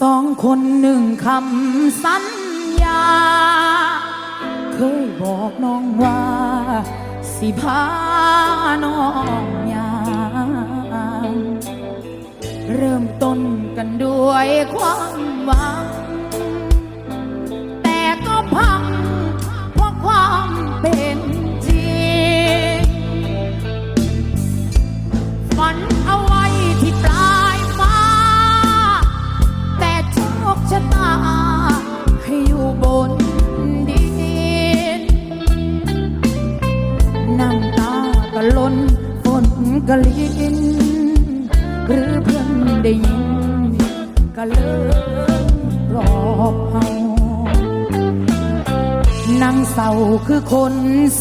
สองคนหนึ่งคำสัญญา เคยบอกน้องว่า สิพาน้องยางเริ่มต้นกันด้วยความหวัง กะลิ้นหรือเพื่อนได้ยินกะเลิกรอบเฮานางเศร้าคือคน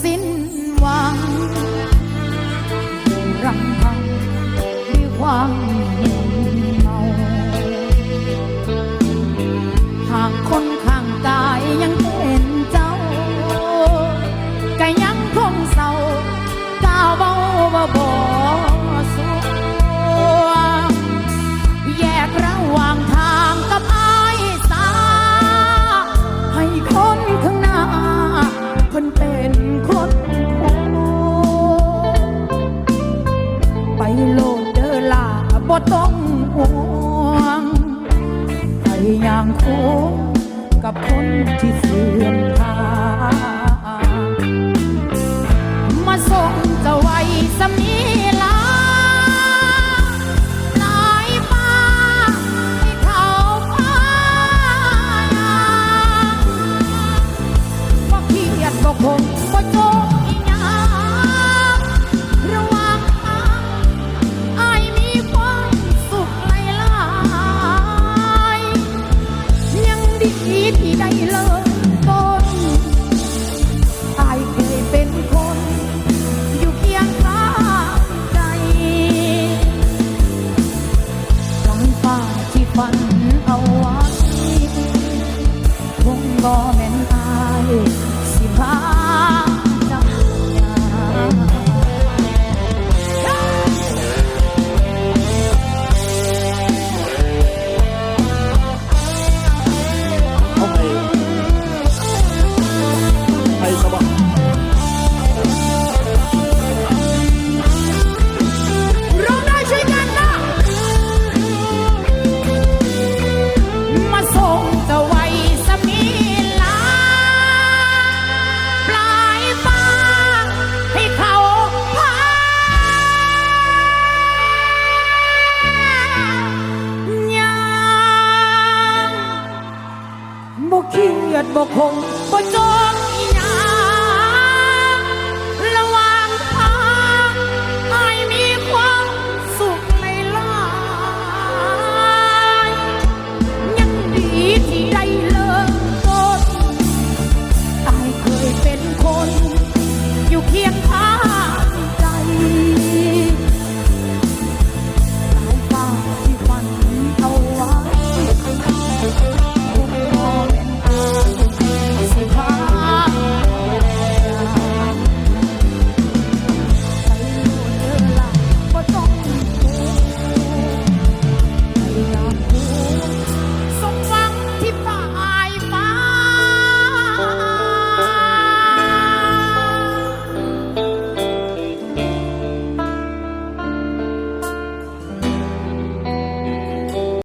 สิ้นหวังรำพังมีความางคู่กับคนที่เสื่อ ฝันเอาไว้คงก็ไม่ บ่คงบ่จอง